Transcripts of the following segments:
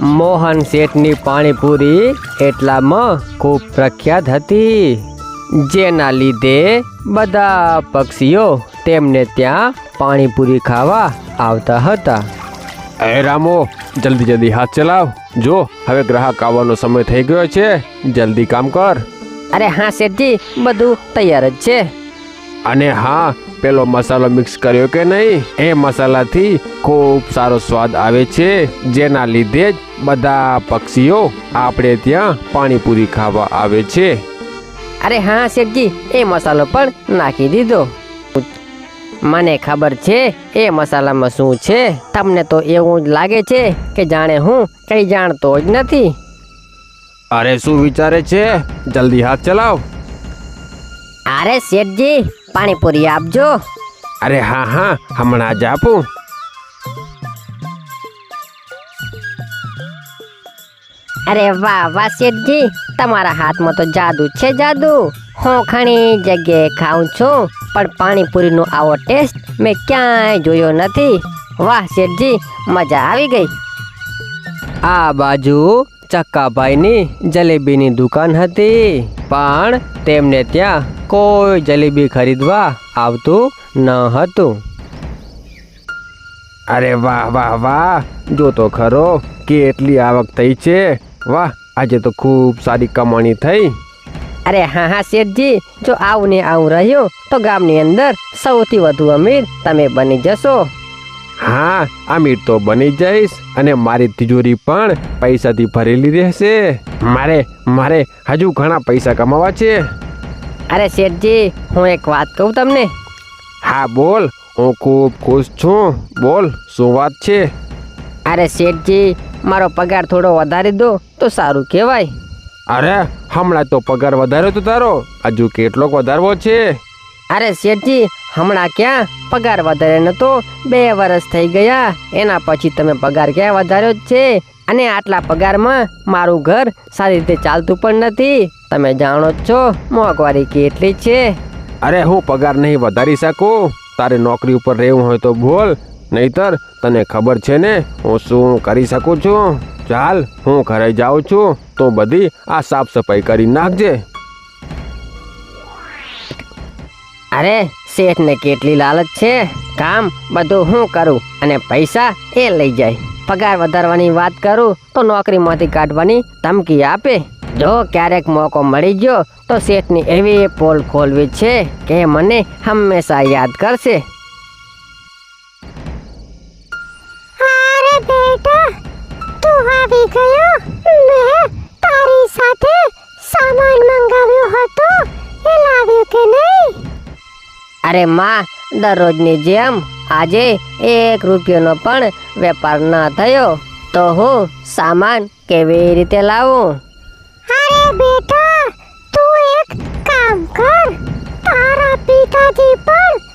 મોહન શેઠની પાણીપુરી એટલામાં ખૂબ પ્રખ્યાત હતી. જેના લીધે બધા પક્ષીઓ તેમને ત્યાં પાણીપુરી ખાવા આવતા હતા. એ રામો જલ્દી જલ્દી હાથ ચલાવ. જો હવે ગ્રાહક આવવાનો સમય થઈ ગયો છે. જલ્દી કામ કર. અરે હા શેઠજી બધું તૈયાર જ છે. અને હા પેલો મસાલો મિક્સ કર્યો કે નહીં? એ મસાલાથી ખૂબ સારો સ્વાદ આવે છે. જેના લીધે જ બધા પક્ષીઓ આપણે ત્યાં પાણીપુરી ખાવા આવે છે. અરે હા શેઠજી એ મસાલો પણ નાખી દીધો. મને ખબર છે એ મસાલામાં શું છે? તમને તો એવું જ લાગે છે કે જાણે હું કઈ જાણતો જ નથી. અરે શું વિચારે છે? જલ્દી હાથ ચલાવ. અરે શેઠજી પાણીપુરી આપજો. અરે હા હા હમણાં જ આપું. અરે વાહ વાહ શેઠજી તમારા હાથમાં તો જાદુ છે જાદુ. હું ઘણી જગ્યાએ ખાઉં છું પણ પાણીપુરીનો આવો ટેસ્ટ મેં ક્યાંય જોયો નથી. વાહ શેઠજી મજા આવી ગઈ. આ બાજુ ચક્કાભાઈની જલેબીની દુકાન હતી. પણ તેમને ત્યાં કોઈ જલેબી ખરીદવા આવતું ન હતું. અરે વાહ વાહ વાહ! જો તો ખરો કેટલી આવક થઈ છે. વાહ આજે તો ખૂબ સારી કમાણી થઈ. અરે હા હા શેઠજી જો આવું ને આવું રહ્યું તો ગામની અંદર સૌથી વધુ અમીર તમે બની જશો. હા અમીર તો બની જઈશ અને મારી તિજોરી પણ પૈસાથી ભરેલી રહેશે. મારે મારે હજુ ઘણા પૈસા કમાવા છે. અરે શેઠજી હું એક વાત કહું તમને? હા બોલ. હું ખૂબ ખુશ છું. બોલ શું વાત છે? અરે શેઠજી મારો પગાર થોડો વધારી દો તો સારું કહેવાય. અરે હમણાં તો પગાર વધાર્યો તો તારો. હજુ કેટલોક વધારવો છે. અરે શેઠજી, હમણાં ક્યાં પગાર વધારે નતો? બે વર્ષ થઈ ગયા. એના પછી તમે પગાર ક્યાં વધાર્યો જ છે? અને આટલા પગારમાં મારું ઘર સારી રીતે ચાલતું પણ નથી. તમે જાણો જ છો, મોંઘવારી કેટલી છે. અરે હું પગાર નહીં વધારી શકું. તારે નોકરી ઉપર રહેવું હોય તો બોલ. નહીતર તને ખબર છે ને, હું શું કરી શકું છું? ચાલ, હું ઘરે જાઉં છું. તો બધી આ સાફ સફાઈ કરી નાખજે. અરે, શેઠને કેટલી લાલચ છે. કામ બધું હું કરું અને પૈસા એ લઈ જાય. પગાર વધારવાની વાત કરું તો નોકરીમાંથી કાઢવાની ધમકી આપે. જો ક્યારેક મોકો મળી ગયો તો શેઠની એવી પોલ ખોલવી છે કે મને હંમેશા યાદ કરશે. સામાન મંગાવ્યો હતો. એ લાવ્યો કે નહીં? અરે માં, દરરોજની જેમ આજે એક રૂપિયાનો પણ વેપાર ન થયો. તો હું સામાન કેવી રીતે લાવું? અરે બેટા, તું એક કામ કર. તારા પિતાજી પણ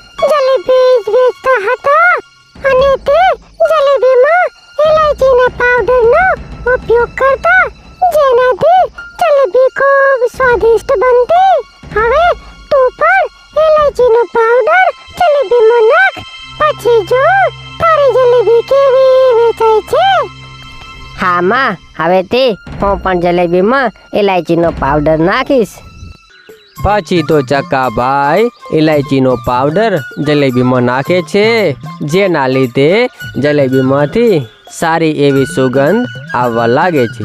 હા માં. હવેથી હું પણ જલેબીમાં ઇલાયચીનો પાવડર નાખીશ. પછી તો ચક્કાભાઈ ઇલાયચીનો પાવડર જલેબીમાં નાખે છે. જેના લીધે જલેબીમાંથી સારી એવી સુગંધ આવવા લાગે છે.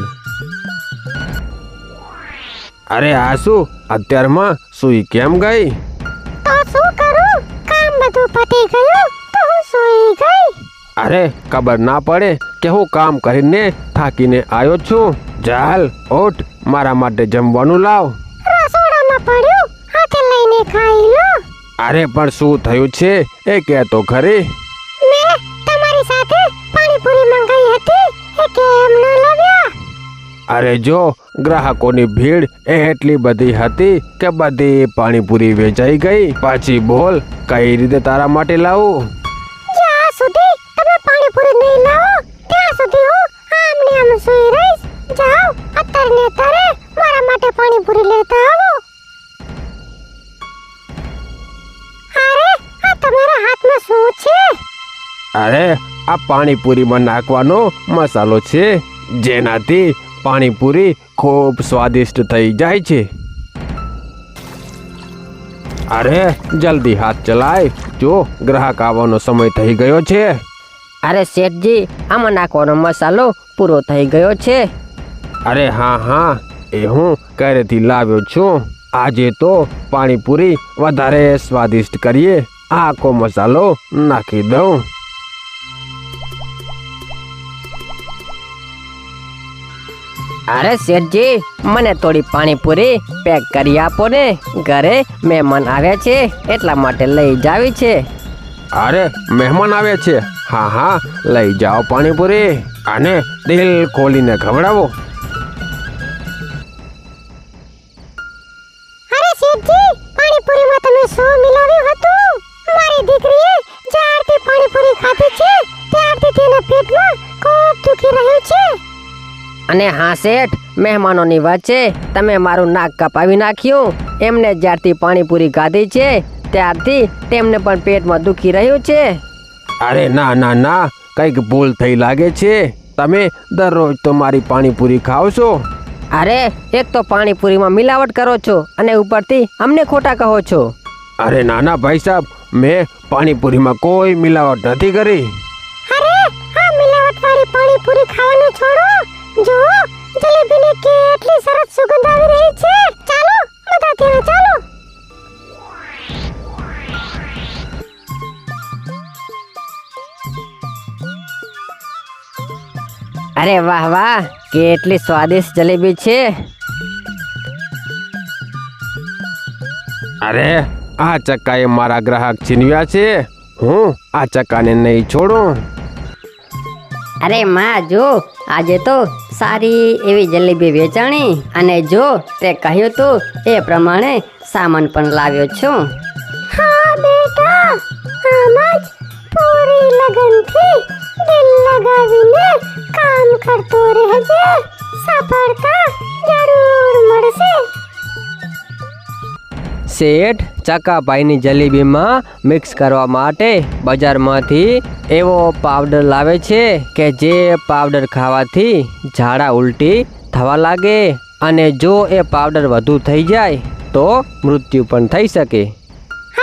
અરે આ શું? અત્યારમાં સુઈ કેમ ગઈ? તો શું કરું? કામ બધું પતી ગયું તો હું સૂઈ ગઈ. અરે ખબર ના પડે કે હું કામ કરીને થાકીને આવ્યો છું. ચાલ ઓઠ મારા માટે જમવાનું લાવ. રસોડામાં પડ્યું? હાથે લઈને ખાઈ લો. અરે પણ શું થયું છે? એ કહેતો ખરી. મેં તમારી સાથે પાણીપુરી મંગાઈ હતી એ કેમ ન લાવ્યા? અરે જો ગ્રાહકોની ભીડ એ એટલી બધી હતી કે બધી પાણીપુરી વેચાઈ ગઈ. પાછી બોલ કઈ રીતે તારા માટે લાવું? તમે નહીં લાવો ત્યાં સુધી હું આમને આમ સૂઈ રહીશ. જાઓ, અત્યારે ને અત્યારે મારા માટે પાણીપુરી લેતા આવો. અરે, આ તમારા હાથમાં શું છે? અરે, આ પાણીપુરીમાં નાખવાનો મસાલો છે, જેનાથી પાણીપુરી ખૂબ સ્વાદિષ્ટ થઈ જાય છે. અરે, જલ્દી હાથ ચલાય. જો ગ્રાહક આવવાનો સમય થઈ ગયો છે. અરે શેઠજી આમાં નાખવાનો મસાલો પૂરો થઈ ગયો છે. અરે હા હા એ હું ઘરેથી લાવ્યો છું. આજે તો પાણીપુરી વધારે સ્વાદિષ્ટ કરીએ. આખો મસાલો નાખી દઉં. અરે શેઠજી મને થોડી પાણીપુરી પેક કરી આપો ને. ઘરે મહેમાન આવ્યા છે એટલા માટે લઈ જાવી છે. અરે મહેમાન આવ્યા છે? હા હા લઈ જાઓ પાણીપુરી અને દિલ ખોલીને ખવડાવો. અરે શેઠજી પાણીપુરીમાં તમે શું મિલાવ્યું હતું. મારી દીકરીએ જ્યારથી પાણીપુરી ખાધી છે ત્યારથી તેના પેટમાં ખૂબ દુખી રહ્યું છે. અને હા શેઠ મહેમાનોની વચ્ચે તમે મારું નાક કપાવી નાખ્યું. એમને જ્યારથી પાણીપુરી ખાધી છે ત્યારથી તેમને પણ પેટમાં દુખી રહ્યું છે. અરે ના ના ના કંઈક ભૂલ થઈ લાગે છે. તમે દરરોજ તો મારી પાણીપુરી ખાઓ છો. અરે એક તો પાણીપુરીમાં મિલાવટ કરો છો અને ઉપરથી અમને ખોટા કહો છો. અરે નાના ભાઈ સાહેબ મેં પાણીપુરીમાં કોઈ મિલાવટ નથી કરી. અરે વાહ વાહ કેટલી સ્વાદિષ્ટ જલેબી છે. અરે આ ચક્કા એ મારા ગ્રાહક છીનવ્યા છે. હું આ ચક્કાને નહીં છોડું. અરે માં જો આજે તો સારી એવી જલેબી વેચાણી અને જો તે કહ્યું તું એ પ્રમાણે સામાન પણ લાવ્યો છું. હા બેટા. શેઠ ચકાભાઈની જલેબીમાં મિક્સ કરવા માટે બજારમાંથી એવો પાવડર લાવે છે કે જે પાવડર ખાવાથી ઝાડા ઉલટી થવા લાગે અને જો એ પાવડર વધુ થઈ જાય તો મૃત્યુ પણ થઈ શકે.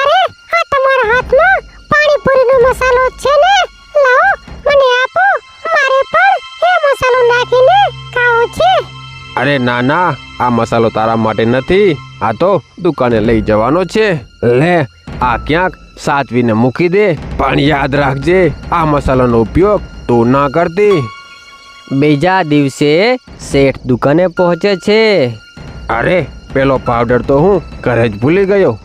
અરે આ તમારા હાથમાં પાણીપુરીનો મસાલો છે ને? લાવો મને આપો. મારે પણ એ મસાલો નાખીને ખાવો છે. અરે ના ના આ મસાલો તારા માટે નથી. આ તો દુકાને લઈ જવાનો છે. લે આ ક્યાંક? સાચવીને મૂકી દે. પણ યાદ રાખજે આ મસાલાનો ઉપયોગ તું ના કરતી. બીજા દિવસે શેઠ દુકાને પહોંચે છે. અરે પેલો પાવડર તો હું ઘરે જ ભૂલી ગયો.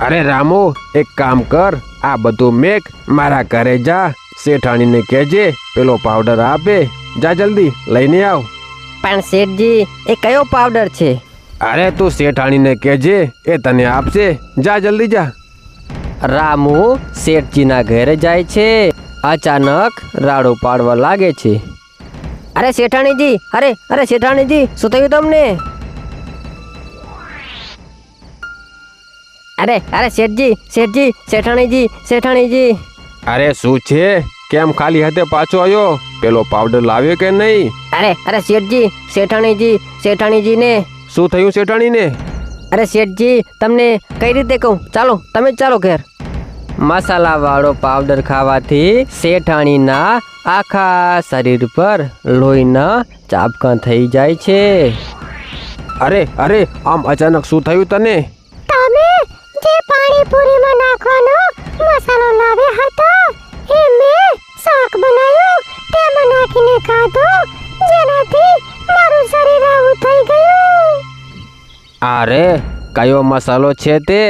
અરે રામુ એક કામ કર આ બધું મેક મારા ઘરે જા. શેઠાણીને કહેજે પેલો પાવડર આપે. જા જલ્દી લઈને આવ. પણ શેઠજી એ કયો પાવડર છે? અરે તું શેઠાણીને કહેજે એ તને આપશે. જા જલ્દી જા. રામુ શેઠજીના ઘરે જાય છે. અચાનક રાડો પાડવા લાગે છે. અરે શેઠાણીજી અરે અરે શેઠાણીજી શું થયું તમને? અરે અરે શેઠજી શેઠજી શેઠાણીજી શેઠાણીજી. અરે શું છે? કેમ ખાલી હાથે પાછો આવ્યો પેલો પાવડર લાવ્યો કે નહીં? અરે અરે શેઠજી શેઠાણીજી શેઠાણીજીને. શું થયું શેઠાણીને? અરે શેઠજી તમને કઈ રીતે કહું? ચાલો તમે જ ચાલો ઘેર. મસાલાવાળો પાવડર ખાવાથી શેઠાણીના આખા શરીર પર લોહીના ચાપકા થઈ જાય છે. અરે અરે આમ અચાનક શું થયું તને? તમે જે પાણીપુરીમાં નાખવાનો મસાલો લાવ્યા હતા અરે કયો મસાલો છે તે?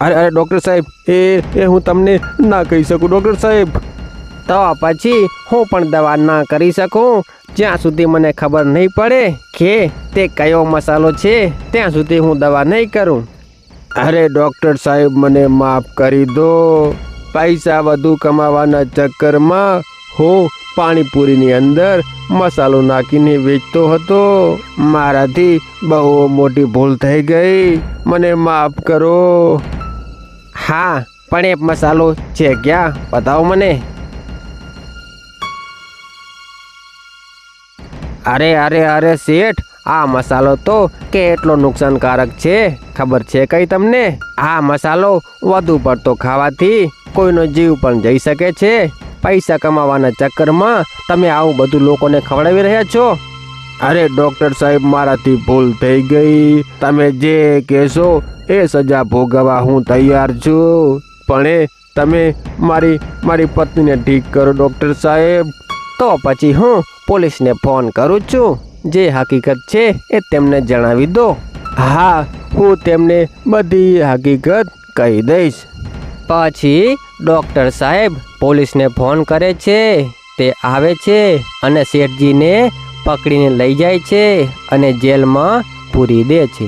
અરે અરે ડૉક્ટર સાહેબ એ એ હું તમને ના કહી શકું ડૉક્ટર સાહેબ. તો પછી હું પણ દવા ના કરી શકું? જ્યાં સુધી મને ખબર નહીં પડે કે તે કયો મસાલો છે ત્યાં સુધી હું દવા નહીં કરું. અરે ડૉક્ટર સાહેબ મને માફ કરી દો. પૈસા વધુ કમાવાના ચક્કરમાં હું, પાણીપુરીની અંદર મસાલો નાખીને વેચતો હતો. મારાથી બહુ મોટી ભૂલ થઈ ગઈ. મને માફ કરો. હા, પણ એ મસાલો છે ક્યાં? બતાવો મને. અરે અરે અરે, શેઠ, આ મસાલો તો કેટલો નુકસાનકારક છે. ખબર છે કઈ તમને? આ મસાલો વધુ પડતો ખાવાથી કોઈનો જીવ પણ જઈ શકે છે. પૈસા કમાવાના ચક્કરમાં તમે આવું બધું લોકોને ખવડાવી રહ્યા છો? અરે ડોક્ટર સાહેબ, મારાથી ભૂલ થઈ ગઈ. તમે જે કહેશો એ સજા ભોગવવા હું તૈયાર છું. પણ એ તમે મારી મારી પત્નીને ઠીક કરો ડોક્ટર સાહેબ. તો પછી હું પોલીસને ફોન કરું છું. જે હકીકત છે એ તેમને જણાવી દો. હા, હું તેમને બધી હકીકત કહી દઈશ. પછી ડોક્ટર સાહેબ પોલીસને ફોન કરે છે, તે આવે છે અને શેઠજીને પકડીને લઈ જાય છે અને જેલમાં પૂરી દે છે.